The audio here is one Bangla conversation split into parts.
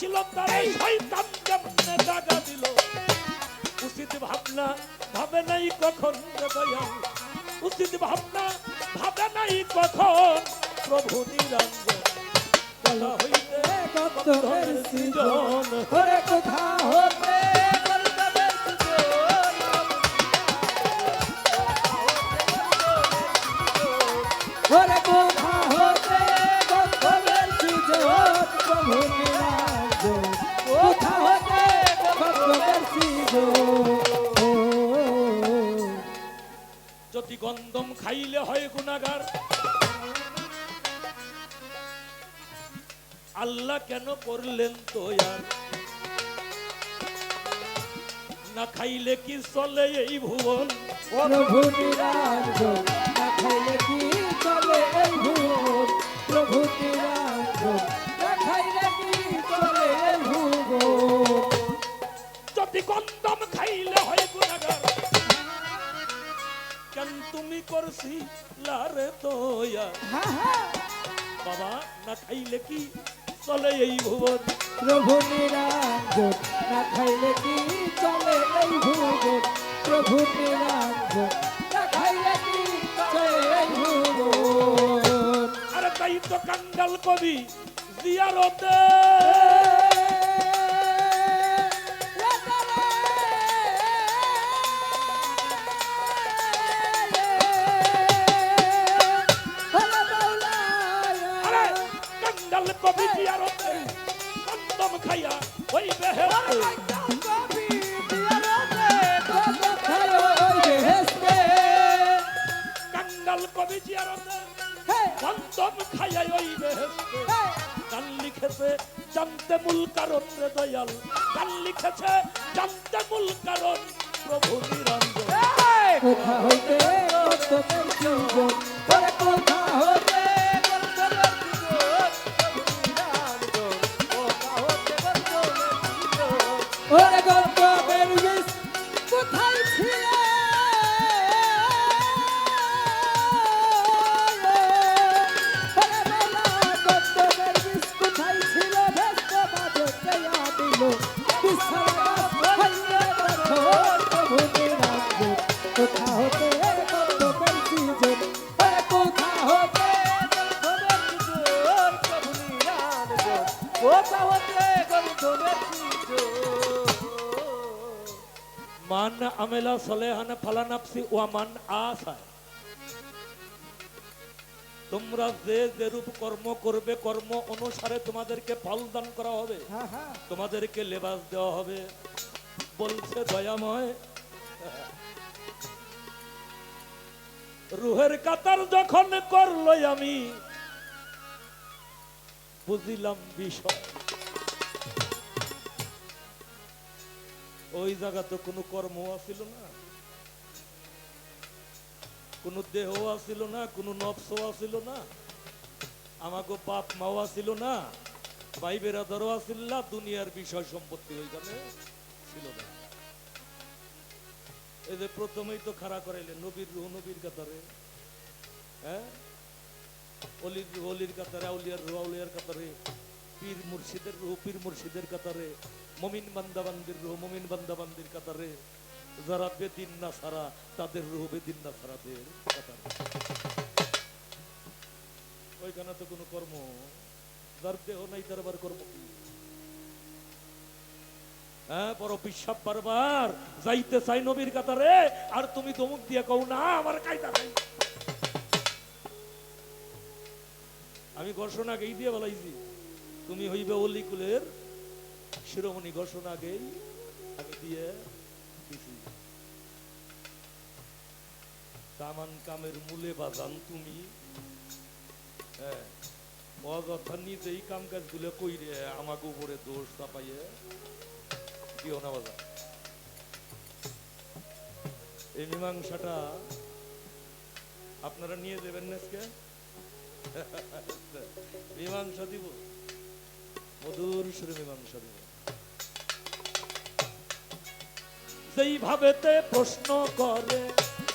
ছিল তার এই শয়তান কেমনে জাগা ভাবনা ভাবে নাই কখন দয়াল। ভাবনা ভাবে নাই কখন প্রভু নিরঞ্জন। কলা গন্ধম খাইলে হয় গুণাগার আল্লাহ কেন করলেন তো আর? না খাইলে কি চলে এই ভুবন? না খাইলে কি চলে এই প্রভু যদি গন্ধম খাইলে হয় গুণাগার তুমি করছি লারে তোয়া হা হা বাবা না খাইলে কি চলে এই ভুবন প্রভু নিরঞ্জন না খাইলে কি চলে এই ভুবন প্রভু নিরঞ্জন না খাইলে কি চলে এই ভুবন আরে তাই তো কাঙ্গাল কবি জিয়ারতে। খাইয়া ওই গান লিখেছে জানতে মূল কারণ রে দয়াল গান লিখেছে জানতে মূল কারণ প্রভু নিরঞ্জন কোথা হইতে মান আমেলা সলেহান ফালানাপসি ওয়ামান আসায়। তোমরা যে যেরূপ কর্ম করবে কর্ম অনুসারে তোমাদেরকে ফল দান করা হবে। হ্যাঁ হ্যাঁ। তোমাদেরকে লেবাস দেওয়া হবে। বলছে দয়াময়। রুহের কাতার যখন করল আমি, বুঝিলাম বিষয়। ওই জায়গা তো কোনো কর্ম আসিল না, কোনো দেহ আসিল না, কোনো নফস আসিল না আমাকে বাপ মাও আসিল না ভাই বেরাদারও আসিল না, দুনিয়ার বিষয় সম্পত্তি ওইখানে ছিল না। এই যে প্রথমেই তো খাড়া করাইলেন, নবীর রুহ নবীর কাতারে। হ্যাঁ? অলির রুহ, অলির কাতারে, আউলিয়ার রুহ, আউলিয়ার কাতারে, পীর মুর্শিদের রুহ, পীর মুর্শিদের কাতারে, মমিন বান্দাবান্দির রুহ, মমিন বান্দাবান্দির কাতারে। যারা বেদিন না সারা, তাদের রুহ বেদিন না সারাদের কাতারে। ওইখানে তো কোনো কর্ম, যার দেহ নাই তার আবার কর্ম কি? হ্যাঁ চাই নবীর আর তুমি কও না, আমার আমি ঘোষণা গেই দিয়ে বলাইছি, তুমি হইবে অলিকুলের শিরোমণি, ঘোষণা আগেই আমি দিয়ে দিছি। কামান কামের মূলে বাজান তুমি। হ্যাঁ অযথা নিজেই কাম কাজগুলো কইরে আমাকে উপরে দোষ চাপাইয়ে দিও না বাজান এই মীমাংসাটা আপনারা নিয়ে দেবেন আজকে? মীমাংসা দিব, মধুর সুরে মীমাংসা দিব। যেই ভাবেতে প্রশ্ন করে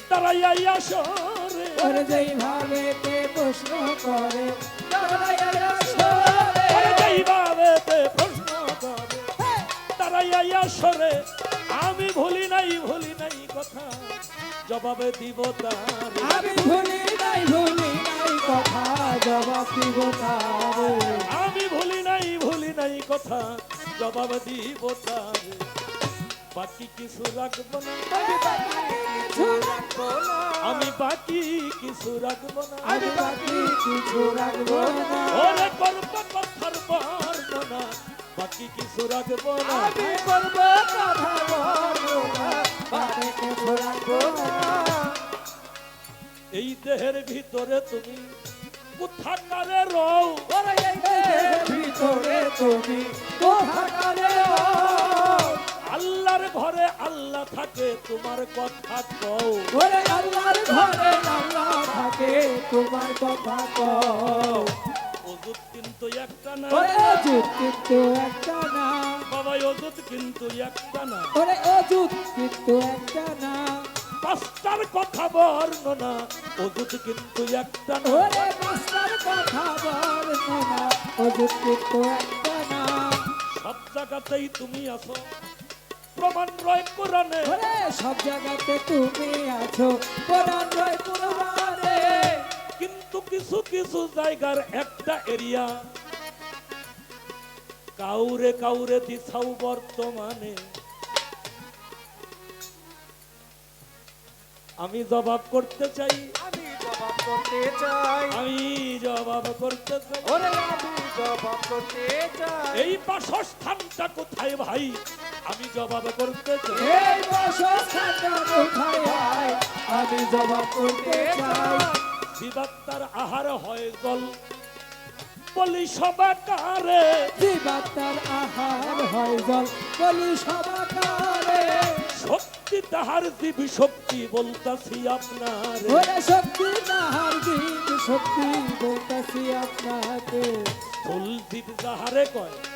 দাঁড়াইয়া সরে। ওরে যেই ভাবে তে প্রশ্ন করে দাঁড়াইয়া দাঁড়াইয়া সরে। আমি ভুলি নাই ভুলি নাই কথা। জবাবে দিব তার। আমি ভুলি নাই ভুলি নাই কথা। জবাব দিব তারে। আমি ভুলি নাই ভুলি নাই কথা। জবাব দিব তার। বাকি কিছু রাখব না। আমি বাকি কিছু রাখব না। আমি বাকি কিছু রাখব না। ওরে করব কথার বর্ণনা। বাকি কিছু রাখব না। আমি করব কথা বর্ণনা বাকি কিছু রাখব না। এই দেহের ভিতরে তুমি কোথাকারে রও? ওরে এই দেহের ভিতরে তুমি কোথাকারে? আল্লাহর ঘরে আল্লাহ থাকে তোমার কথা কও। ওরে আল্লাহর ঘরে আল্লাহ থাকে তোমার কথা কও। কিন্তু একটা না ওরে অজুত কিন্তু একটা না বাবা ওজুদ কিন্তু একটা না ওরে অজুত কিন্তু একটা না পাঁচটার কথা বর্ণনা ওজুদ কিন্তু একটা না ওরে মাস্টার কথা বর্ণনা অজুত কিন্তু একটা না সব জায়গাতেই তুমি আছো। প্রমাণ রয় কোরআনে। সব জায়গাতে তুমি আছো। কোরআন রয় কোরআনে। কিন্তু কিছু কিছু জায়গার একটা এরিয়া কাউরে কাউরে দিছাও বর্তমানে। আমি জবাব করতে চাই। আমি জবাব করতে চাই। আমি জবাব করতে চাই। ওরে আমি জবাব করতে চাই। এই বাসস্থানটা কোথায় ভাই? আমি জবাব করতে চাই। এই বাসস্থানটা কোথায়? আমি জবাব করতে চাই। জীবাত্মার আহার হয় জল। বলি সবাকারে। জীবাত্মার আহার হয় জল। বলি সবাকারে। শক্তি তাহার জীব শক্তি বলতাছি আপনার। ওরে শক্তি নাহার জীব শক্তি বলতাছি আপনাকে। স্থূল জীব যাহারে কয়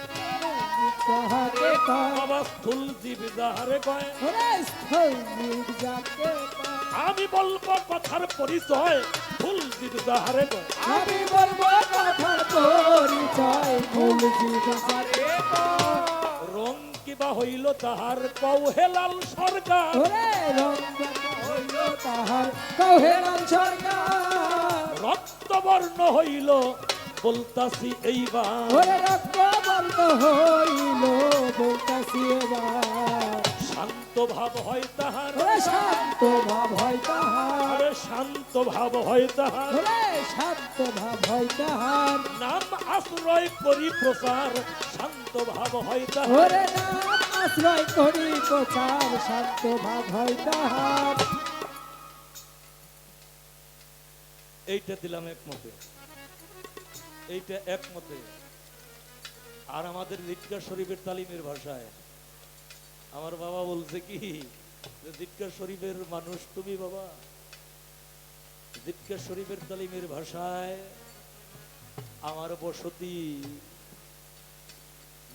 তাহাকে কয় বাবা স্থূল জীব যাহারে কয় ওরে স্থল জীব যাকে আমি বলব কথার পরিচয় ফুল জীব যাহারে কয় আমি বলব কথার পরিচয় মূল জীব কয়। রং কিবা হইল তাহার কৌ হেলাল সরকার। ওরে রঞ্জন হইল তাহার কহেরাম সরকার। রক্তবর্ণ হইল বলতাছি এইবার। ওরে রক্ত বর্ণ হইল বলতাছি এবার। শান্ত ভাব হয় তাহার। শান্ত ভাব হয় তাহার। শান্ত ভাব হয় তাহার। শান্ত ভাব হয় তাহার। নাম আশ্রয় করি প্রচার শান্ত ভাব হয় তাহার। নাম আশ্রয় করি প্রচার শান্ত ভাব হয় তাহার। এইটা দিলাম একমতে। এইটা একমতে। আর আমাদের লিটকা শরীফের তালিমের ভাষায়। আমার বাবা বলছে কি যে জিটকা শরীফের মানুষ তুমি বাবা। জিটকা শরীফের তালিমের ভাষায় আমার বসতি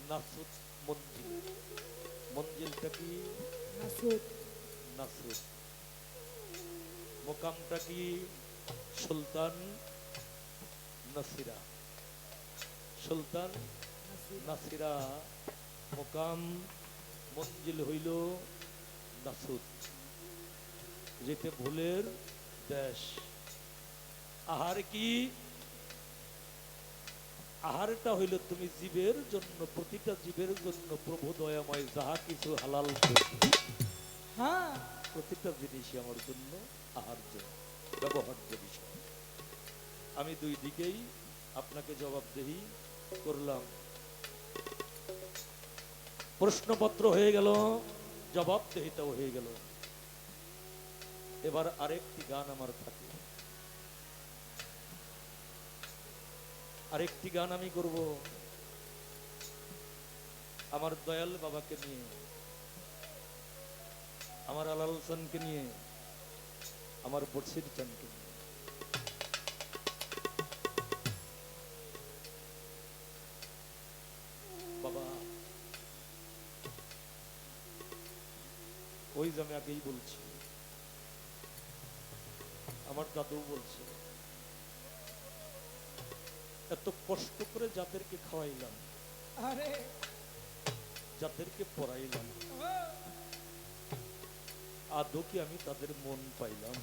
নাসুদ মঞ্জিল। মঞ্জিলটা কি? নাসুদ নাসুদ মোকামটা কি? সুলতান নাসিরা। সুলতান নাসিরা মোকাম মঞ্জিল হইল নাসুদ যেতে ভুলের দেশ। আহার কি? আহারটা হইল তুমি জীবের জন্য প্রতিটা জীবের জন্য প্রভু দয়াময় যাহা কিছু হালাল হ্যাঁ। প্রত্যেকটা জিনিসই আমার জন্য আহার্য ব্যবহার্য বিষয়। আমি দুই দিকেই আপনাকে জবাব জবাবদেহি করলাম। প্রশ্নপত্র হয়ে গেল জবাবদেহিটাও হয়ে গেল। এবার আরেকটি গান আমার থাকে। আরেকটি গান আমি করব। আমার দয়াল বাবাকে নিয়ে, আমার আলাল হোসেনকে নিয়ে, আমার বর্ষির চানকে নিয়ে। ওই যে আমি আগেই বলছি। আমার দাদু বলছে এত কষ্ট করে যাদেরকে খাওয়াইলাম আরে। যাদেরকে পড়াইলাম আদৌ কি আমি তাদের মন পাইলাম?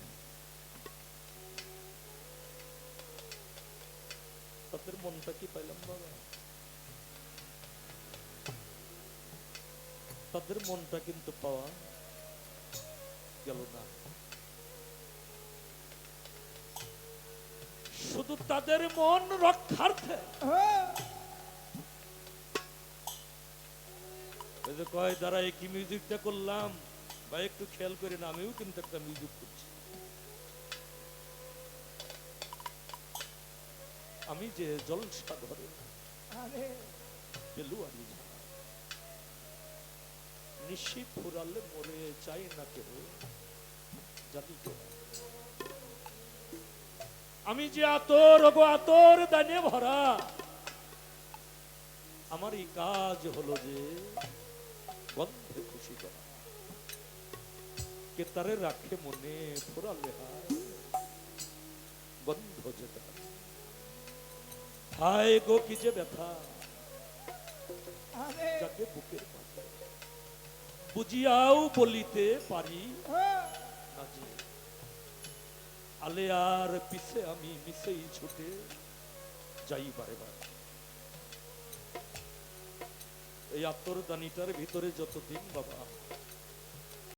তাদের মনটা কি পাইলাম বাবা? তাদের মনটা কিন্তু পাওয়া গেল না শুধু তাদের মন রক্ষার্থে। কয় দ্বারা কি মিউজিকটা করলাম? বা একটু খেয়াল করে না আমিও কিন্তু একটা মিউজিক করছি। আমি যে জলসা ঘরে আরে। পেলুয়ারি ঝাড় নিশি ফুরালে মরে চাই না কেহ জানি আমি যে আতর গো আতর দানে ভরা। আমার এই কাজ হলো যে বন্ধে খুশি করা। কে তারে রাখে মনে ফুরালে বন্ধ যেতে হায় গো কি যে ব্যথা। যাকে বুকের মাঝে বুঝিয়াও বলিতে পারি আলে আর পিছে আমি মিশেই ছুটে যাই পারে বারে এই আত্মরদানিটার ভিতরে যতদিন বাবা